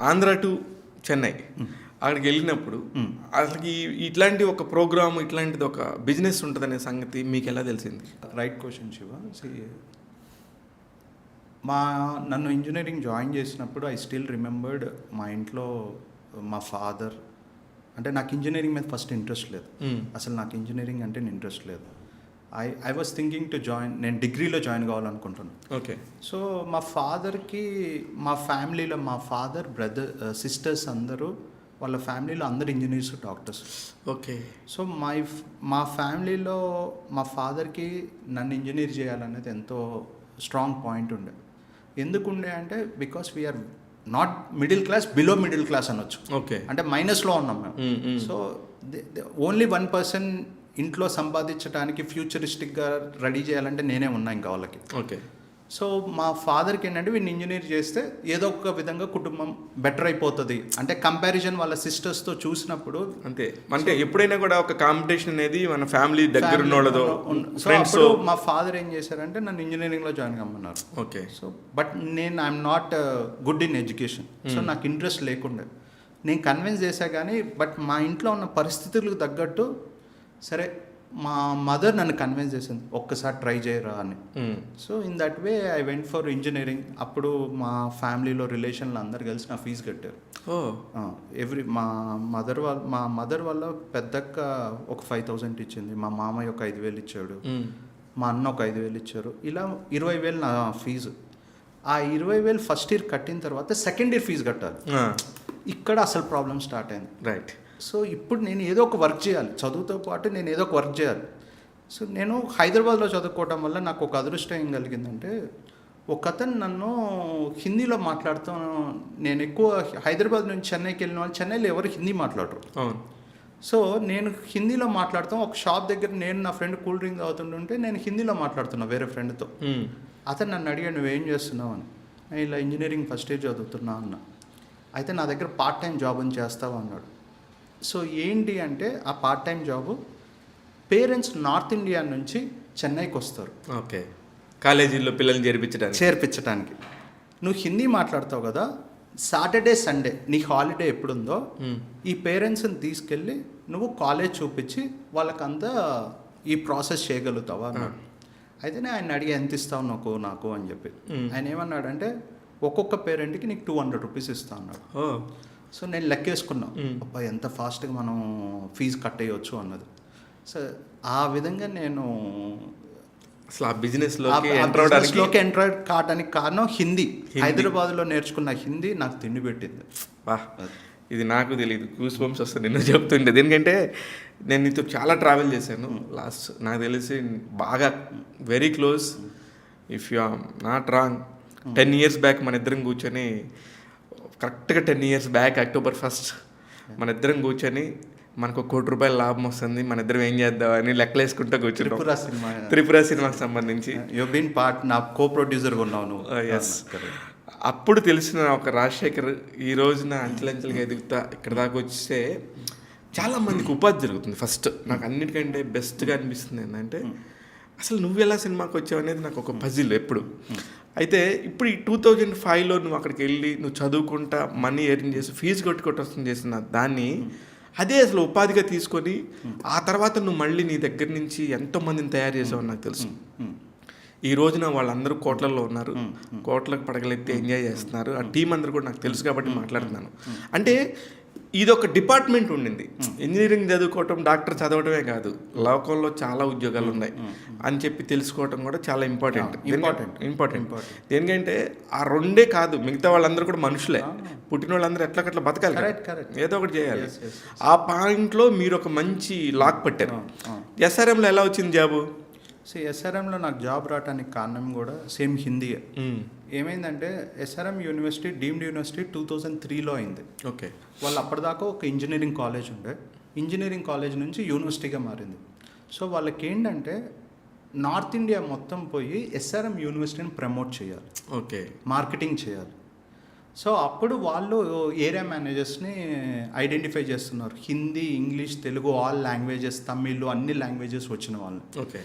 Andhra to Chennai అక్కడికి వెళ్ళినప్పుడు అసలు ఇట్లాంటి ఒక ప్రోగ్రామ్ ఇట్లాంటిది ఒక బిజినెస్ ఉంటుందనే సంగతి మీకు ఎలా తెలిసింది? రైట్ క్వశ్చన్ శివ మా నన్ను ఇంజనీరింగ్ జాయిన్ చేసినప్పుడు ఐ స్టిల్ రిమెంబర్డ్ మా ఇంట్లో మా ఫాదర్ అంటే నాకు ఇంజనీరింగ్ మీద ఫస్ట్ ఇంట్రెస్ట్ లేదు. అసలు నాకు ఇంజనీరింగ్ అంటే ఇంట్రెస్ట్ లేదు. I I was thinking to join నేను డిగ్రీలో జాయిన్ కావాలనుకుంటున్నాను ఓకే సో మా ఫాదర్కి మా ఫ్యామిలీలో మా ఫాదర్ బ్రదర్ సిస్టర్స్ అందరూ వాళ్ళ ఫ్యామిలీలో అందరు engineers doctors. Okay so my మా ఫ్యామిలీలో మా ఫాదర్కి నన్ను ఇంజనీర్ చేయాలనేది ఎంతో స్ట్రాంగ్ పాయింట్ ఉండే. ఎందుకు ఉండే అంటే because we're not middle class below middle class అనొచ్చు. ఓకే అంటే మైనస్లో ఉన్నాం మేము. సో ఓన్లీ వన్ పర్సన్ ఇంట్లో సంపాదించడానికి ఫ్యూచరిస్టిక్గా రెడీ చేయాలంటే నేనే ఉన్నా ఇంకా వాళ్ళకి. ఓకే. సో మా ఫాదర్కి ఏంటంటే వీడిని ఇంజనీర్ చేస్తే ఏదో ఒక విధంగా కుటుంబం బెటర్ అయిపోతుంది. అంటే కంపారిజన్ వాళ్ళ సిస్టర్స్తో చూసినప్పుడు అంతే. అంటే ఎప్పుడైనా కూడా ఒక కాంపిటీషన్ అనేది మన ఫ్యామిలీ దగ్గర ఉన్న వాళ్ళతో సో అప్పుడు మా ఫాదర్ ఏం చేశారంటే నన్ను ఇంజనీరింగ్లో జాయిన్ కమ్మన్నారు. ఓకే. సో బట్ నేను I'm not good in education so నాకు ఇంట్రెస్ట్ లేకుండే. నేను కన్విన్స్ చేశా కానీ బట్ మా ఇంట్లో ఉన్న పరిస్థితులకు తగ్గట్టు సరే మా మదర్ నన్ను కన్విన్స్ చేసింది ఒక్కసారి ట్రై చేయరా అని. So in that way I went for engineering అప్పుడు మా ఫ్యామిలీలో రిలేషన్లు అందరు కలిసి నా ఫీజు కట్టారు. ఎవ్రీ మా మదర్ వాళ్ళ మా మదర్ వల్ల పెద్దక్క ఒక ఫైవ్ థౌజండ్ ఇచ్చింది మా మామయ్య ఒక ఐదు వేలు ఇచ్చాడు మా అన్న ఒక ఐదు వేలు ఇచ్చారు. ఇలా ఇరవై వేలు నా ఫీజు. ఆ ఇరవై వేలు ఫస్ట్ ఇయర్ కట్టిన తర్వాత సెకండ్ ఇయర్ ఫీజు కట్టాలి. ఇక్కడ అసలు ప్రాబ్లం స్టార్ట్ అయింది. రైట్. సో ఇప్పుడు నేను ఏదో ఒక వర్క్ చేయాలి. చదువుతో పాటు నేను ఏదో ఒక వర్క్ చేయాలి. సో నేను హైదరాబాద్లో చదువుకోవడం వల్ల నాకు ఒక అదృష్టం ఏం కలిగిందంటే ఒక అతను నన్ను హిందీలో మాట్లాడుతూ నేను ఎక్కువ హైదరాబాద్ నుంచి చెన్నైకి వెళ్ళిన వాళ్ళు చెన్నైలో ఎవరు హిందీ మాట్లాడరు. సో నేను హిందీలో మాట్లాడుతాం ఒక షాప్ దగ్గర నేను నా ఫ్రెండ్ కూల్ డ్రింక్ తాగుతుంటుంటే నేను హిందీలో మాట్లాడుతున్నా వేరే ఫ్రెండ్తో. అతను నన్ను అడిగాడు నువ్వేం చేస్తున్నావు? అని. ఇలా ఇంజనీరింగ్ ఫస్ట్ ఇయర్ చదువుతున్నా అన్న. అయితే నా దగ్గర పార్ట్ టైం జాబ్ అని చేస్తావు? అన్నాడు. సో ఏంటి అంటే ఆ part time job parents north India నుంచి చెన్నైకి వస్తారు. ఓకే. కాలేజీల్లో పిల్లల్ని చేర్పించడానికి. చేర్పించడానికి నువ్వు హిందీ మాట్లాడతావు కదా సాటర్డే సండే నీ హాలిడే ఎప్పుడుందో. ఈ పేరెంట్స్ని తీసుకెళ్ళి నువ్వు కాలేజ్ చూపించి వాళ్ళకంతా ఈ ప్రాసెస్ చేయగలుగుతావా అయితే నేను ఆయన అడిగి ఎంత ఇస్తావు నాకు నాకు? అని చెప్పి. ఆయన ఏమన్నాడంటే ఒక్కొక్క పేరెంట్కి నీకు టూ హండ్రెడ్ రూపీస్ ఇస్తా అన్నాడు. సో నేను లెక్కేసుకున్నా. అబ్బా ఎంత ఫాస్ట్గా మనం ఫీజు కట్టేయచ్చు అన్నది. సో ఆ విధంగా నేను అసలు ఆ బిజినెస్లోకి ఎంటర్ కావడానికి కారణం హిందీ. హిందీ. హైదరాబాద్లో నేర్చుకున్న హిందీ నాకు తిండి పెట్టింది. ఇది నాకు తెలియదు కూస్ బంప్స్ వస్తుంది నిన్ను చెప్తుండే. ఎందుకంటే నేను నీతో చాలా ట్రావెల్ చేశాను. లాస్ట్ నాకు తెలిసి బాగా very close if you are not wrong ten years back మన ఇద్దరం కూర్చొని కరెక్ట్గా ten years back October first మన ఇద్దరం కూర్చొని మనకు కోటి రూపాయల లాభం వస్తుంది మన ఇద్దరం ఏం చేద్దామని లెక్కలేసుకుంటూ కూర్చున్నాం. త్రిపుర సినిమా. త్రిపుర సినిమాకి సంబంధించి. యు బీన్ పార్ట్ నా కో ప్రొడ్యూసర్గా ఉన్నావు నువ్వు ఎస్ Correct. అప్పుడు తెలిసిన ఒక రాజశేఖర్ ఈ రోజున అంచెలంచెలుగా ఎదుగుతా ఇక్కడ దాకా వస్తే చాలా మందికి ఉపాధి జరుగుతుంది. ఫస్ట్ నాకు అన్నిటికంటే బెస్ట్గా అనిపిస్తుంది ఏంటంటే అసలు నువ్వు ఎలా సినిమాకి వచ్చావు అనేది నాకు ఒక పజిల్ ఎప్పుడు. అయితే ఇప్పుడు ఈ టూ థౌజండ్ ఫైవ్లో నువ్వు అక్కడికి వెళ్ళి నువ్వు చదువుకుంటా మనీ ఎర్న్ చేసి ఫీజు కొట్టుకోవటం చేసిన దాన్ని అదే అసలు ఉపాధిగా తీసుకొని ఆ తర్వాత నువ్వు మళ్ళీ నీ దగ్గర నుంచి ఎంతో మందిని తయారు చేసావు నాకు తెలుసు. ఈ రోజున వాళ్ళందరూ కోట్లలో ఉన్నారు. కోట్లకు పడగలెత్తి ఎంజాయ్ చేస్తున్నారు. ఆ టీం అందరూ కూడా నాకు తెలుసు కాబట్టి మాట్లాడుతున్నాను. అంటే ఇది ఒక డిపార్ట్మెంట్ ఉండింది. ఇంజనీరింగ్ చదువుకోవటం డాక్టర్ చదవడమే కాదు. లోకంలో చాలా ఉద్యోగాలు ఉన్నాయి అని చెప్పి తెలుసుకోవటం కూడా చాలా ఇంపార్టెంట్. important. ఇంపార్టెంట్. దేనికంటే ఆ రెండే కాదు మిగతా వాళ్ళందరూ కూడా మనుషులే. పుట్టిన వాళ్ళందరూ ఎట్లకట్లా బతకాలి. ఏదో ఒకటి చేయాలి. ఆ పాయింట్లో మీరు ఒక మంచి లాక్ పట్టారు. ఎస్ఆర్ఎంలో ఎలా వచ్చింది జాబు? సో ఎస్ఆర్ఎంలో నాకు జాబ్ రావడానికి కారణం కూడా సేమ్ హిందీయే. ఏమైందంటే SRM university deemed university two thousand త్రీలో అయింది. ఓకే. వాళ్ళు అప్పటిదాకా ఒక ఇంజనీరింగ్ కాలేజ్ ఉండే. ఇంజనీరింగ్ కాలేజ్ నుంచి యూనివర్సిటీగా మారింది. సో వాళ్ళకి ఏంటంటే నార్త్ ఇండియా మొత్తం పోయి ఎస్ఆర్ఎం యూనివర్సిటీని ప్రమోట్ చేయాలి. ఓకే. మార్కెటింగ్ చేయాలి. సో అప్పుడు వాళ్ళు ఏరియా మేనేజర్స్ని ఐడెంటిఫై చేస్తున్నారు. Hindi English Telugu all languages Tamil అన్ని లాంగ్వేజెస్ వచ్చిన వాళ్ళు ఓకే.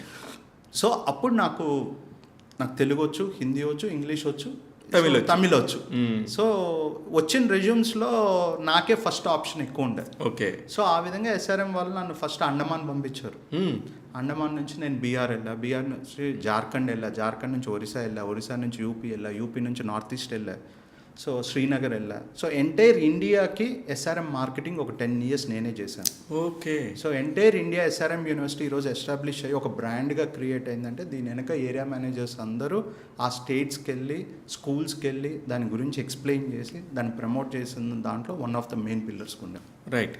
సో అప్పుడు నాకు నాకు తెలుగు వచ్చు హిందీ వచ్చు ఇంగ్లీష్ వచ్చు తమిళ్. తమిళ్ వచ్చు. సో వచ్చిన రెజ్యూమ్స్లో నాకే ఫస్ట్ ఆప్షన్ ఎక్కువ ఉండే ఓకే. సో ఆ విధంగా ఎస్ఆర్ఎం వాళ్ళు నన్ను ఫస్ట్ అండమాన్ పంపించారు. అండమాన్ నుంచి నేను బీహార్ వెళ్ళా. బీహార్ నుంచి జార్ఖండ్ వెళ్ళా. జార్ఖండ్ నుంచి ఒరిస్సా వెళ్ళా. ఒరిస్సా నుంచి యూపీ వెళ్ళా. యూపీ నుంచి నార్త్ ఈస్ట్ వెళ్ళా. సో శ్రీనగర్ వెళ్ళా. సో ఎంటైర్ ఇండియాకి ఎస్ఆర్ఎం మార్కెటింగ్ ఒక టెన్ ఇయర్స్ నేనే చేశాను. Okay. So entire India SRM university ఈరోజు ఎస్టాబ్లిష్ అయ్యి ఒక బ్రాండ్గా క్రియేట్ అయిందంటే దీని వెనక ఏరియా మేనేజర్స్ అందరూ ఆ స్టేట్స్కి వెళ్ళి స్కూల్స్కి వెళ్ళి దాని గురించి ఎక్స్ప్లెయిన్ చేసి దాన్ని ప్రమోట్ చేసిన దాంట్లో one of the main pillars ఉండే. రైట్